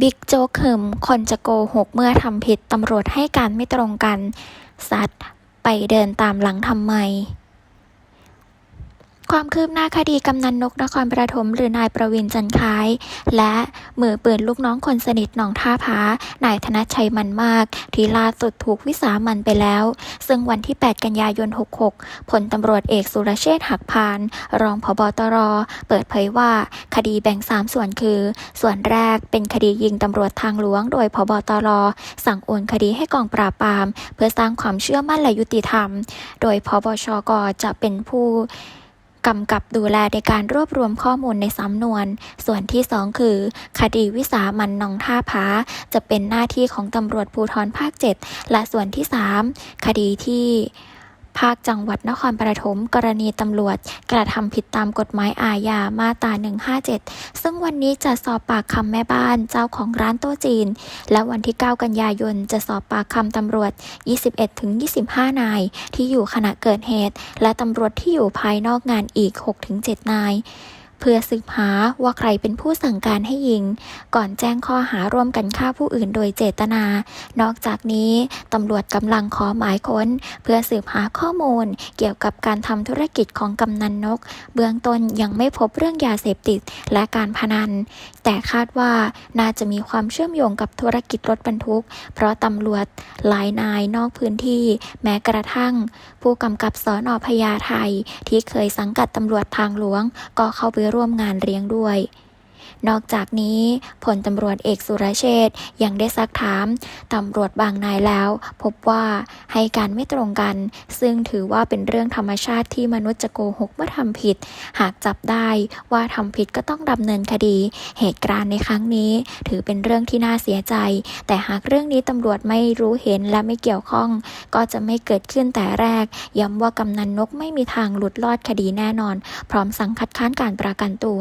บิ๊กโจ๊กหึมคนจะโกหกเมื่อทำผิดตำรวจให้การไม่ตรงกัน สัตว์ไปเดินตามหลังทำไม ความคืบหน้าคดีกำนันนกนครปฐมหรือนายประวินจันทร์คล้าย และมือปืนลูกน้องคนสนิทหนองท่าผานายธนชัยมันมาก ที่ล่าสุดถูกวิสามันไปแล้ว ซึ่งวันที่ 8 กันยายน 66 ผลตำรวจเอกสุรเชษฐ์หักพาน รองผบตร เปิดเผยว่าคดีแบ่ง 3 ส่วนคือ ส่วนแรกเป็นคดียิงตำรวจทางหลวง โดยพบตร สั่งโอนคดีให้กองปราบปราม เพื่อสร้างความเชื่อมั่นและยุติธรรม โดยพบชกจะเป็นผู้ กำกับดูแลในการรวบรวมข้อมูลในสำนวน ส่วนที่ 2 คือ คดีวิสามันนองท่าผาจะเป็นหน้าที่ของตำรวจภูธรภาค 7 และส่วนที่ 3 คดีที่ ภาคจังหวัดนครปฐมกรณีตำรวจ กระทำผิดตามกฎหมายอาญามาตรา 157 ซึ่งวันนี้จะสอบปากคำแม่บ้านเจ้าของร้านโต๊ะจีน และวันที่ 9 กันยายนจะสอบปากคำตำรวจ 21-25 นาย ที่อยู่ขณะเกิดเหตุ และตำรวจที่อยู่ภายนอกงานอีก 6-7 นาย เพื่อสืบหาว่าใครเป็นผู้สั่งการให้ยิง ก่อนแจ้งข้อหาร่วมกันฆ่าผู้อื่นโดยเจตนา นอกจากนี้ตำรวจกำลังขอหมายค้น เพื่อสืบหาข้อมูล เกี่ยวกับการทำธุรกิจของกำนันนก เบื้องต้นยังไม่พบเรื่องยาเสพติดและการพนัน แต่คาดว่าน่าจะมีความเชื่อมโยงกับธุรกิจรถบรรทุก เพราะตำรวจหลายนายนอกพื้นที่ แม้กระทั่ง ผู้กำกับสอนอพญาไทที่เคยสังกัดตำรวจทางหลวงก็เข้าไปร่วมงานเลี้ยงด้วย นอกจากนี้ผลตำรวจเอกสุรเชษฐ์ยังได้ซักถามตำรวจบางนายแล้ว พบว่าให้การไม่ตรงกัน ซึ่งถือว่าเป็นเรื่องธรรมชาติที่มนุษย์จะโกหกเมื่อทำผิด หากจับได้ว่าทำผิดก็ต้องดำเนินคดี เหตุการณ์ในครั้งนี้ ถือเป็นเรื่องที่น่าเสียใจ แต่หากเรื่องนี้ตำรวจไม่รู้เห็นและไม่เกี่ยวข้อง ก็จะไม่เกิดขึ้นแต่แรก ย้ำว่ากำนันนกไม่มีทางหลุดรอดคดีแน่นอน พร้อมสั่งคัดค้านการประกันตัว